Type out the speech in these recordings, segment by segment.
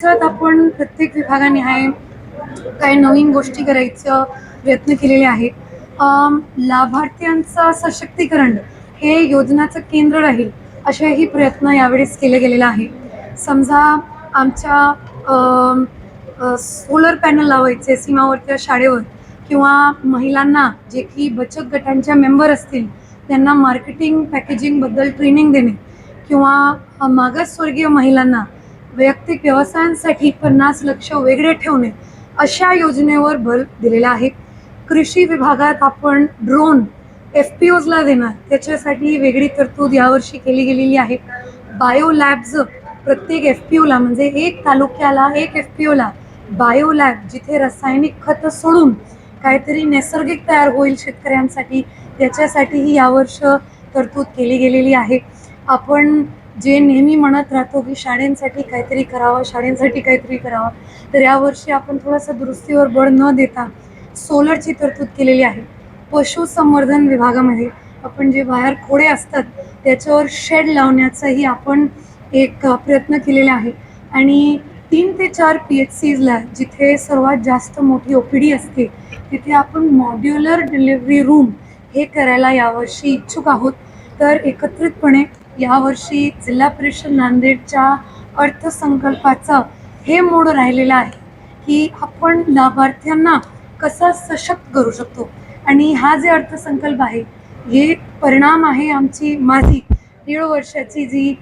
त्यात आपण प्रत्येक विभागाने आहे काही नवीन गोष्टी करायचं प्रयत्न केलेले आहेत. लाभार्थ्यांचं सशक्तीकरण हे योजनाचं केंद्र राहील असेही प्रयत्न यावेळेस केले गेलेले आहे. समजा आमच्या सोलर पॅनल लावायचे सीमावरच्या शाळेवर किंवा महिलांना जे की बचत गटांच्या मेंबर असतील त्यांना मार्केटिंग पॅकेजिंगबद्दल ट्रेनिंग देणे किंवा मागासवर्गीय महिलांना वैयक्तिक व्यवसायांसाठी पन्नास लक्ष वेगळे ठेवणे अशा योजनेवर भर दिलेला आहे. कृषी विभागात आपण ड्रोन एफ पी ओजला देणार त्याच्यासाठी वेगळी तरतूद यावर्षी केली गेलेली आहे. बायो लॅब्ज प्रत्येक एफ पी ओला म्हणजे एक तालुक्याला एक एफ पी ओला बायो लॅब जिथे रासायनिक खतं सोडून काहीतरी नैसर्गिक तयार होईल शेतकऱ्यांसाठी त्याच्यासाठीही यावर्ष तरतूद केली गेलेली आहे. आपण जे नेहमी म्हणत राहतो की शाळेंसाठी काहीतरी करावं शाळेंसाठी काहीतरी करावं तर यावर्षी आपण थोडंसं दुरुस्तीवर बळ न देता सोलरची तरतूद केलेली आहे. पशुसंवर्धन विभागामध्ये आपण जे बाहेर खोडे असतात त्याच्यावर शेड लावण्याचाही आपण एक प्रयत्न केलेला आहे. आणि तीन ते चार पी एच सीजला जिथे सर्वात जास्त मोठी ओ पी डी असते तिथे आपण मॉड्युलर डिलिव्हरी रूम हे करायला यावर्षी इच्छुक आहोत. तर एकत्रितपणे यावर्षी जिल्हा परिषद नांदेडच्या अर्थसंकल्पाचं हे मोड राहिलेलं आहे. की आपण लाभार्थ्यांना कसा सशक्त करू शकतो? आणि हा जे अर्थसंकल्प आहे हे परिणाम आहे आमची माझी दीड वर्षाची जी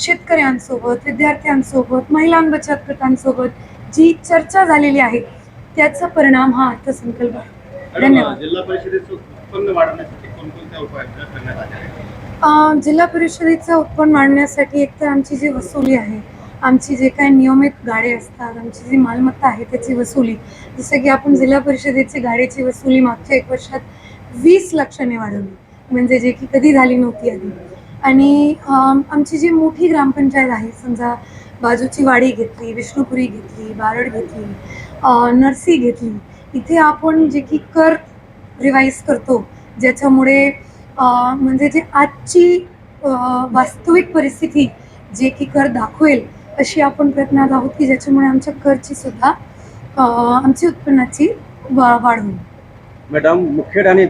शेतकऱ्यांसोबत विद्यार्थ्यांसोबत महिला बचत गटांसोबत जी चर्चा झालेली आहे त्याचा परिणाम हा अर्थसंकल्प आहे. धन्यवाद. जिल्हा परिषदेचं उत्पन्न वाढवण्यासाठी कोणकोणत्या उपाययोजना करण्यात आल्या जिल्हा परिषदेचं उत्पन्न मांडण्यासाठी एक तर आमची जी वसुली आहे आमची जे काही नियमित गाडे असतात आमची जी मालमत्ता आहे त्याची वसुली जसं की आपण जिल्हा परिषदेची गाडीची वसुली मागच्या एक वर्षात वीस लक्षाने वाढवली म्हणजे जे की कधी झाली नव्हती आधी. आणि आमची जी मोठी ग्रामपंचायत आहे समजा बाजूची वाडी घेतली विष्णुपुरी घेतली बारड घेतली नर्सी नरसी घेतली इथे आपण जे की कर रिवाईज करतो ज्याच्यामुळे म्हणजे जे आजची वास्तविक परिस्थिती जे की कर दाखवेल अशी आपण प्रयत्नात आहोत की ज्याच्यामुळे आमच्या करची सुद्धा आमची उत्पन्नाची वा वाढ होईल. मॅडम मुखेड आणि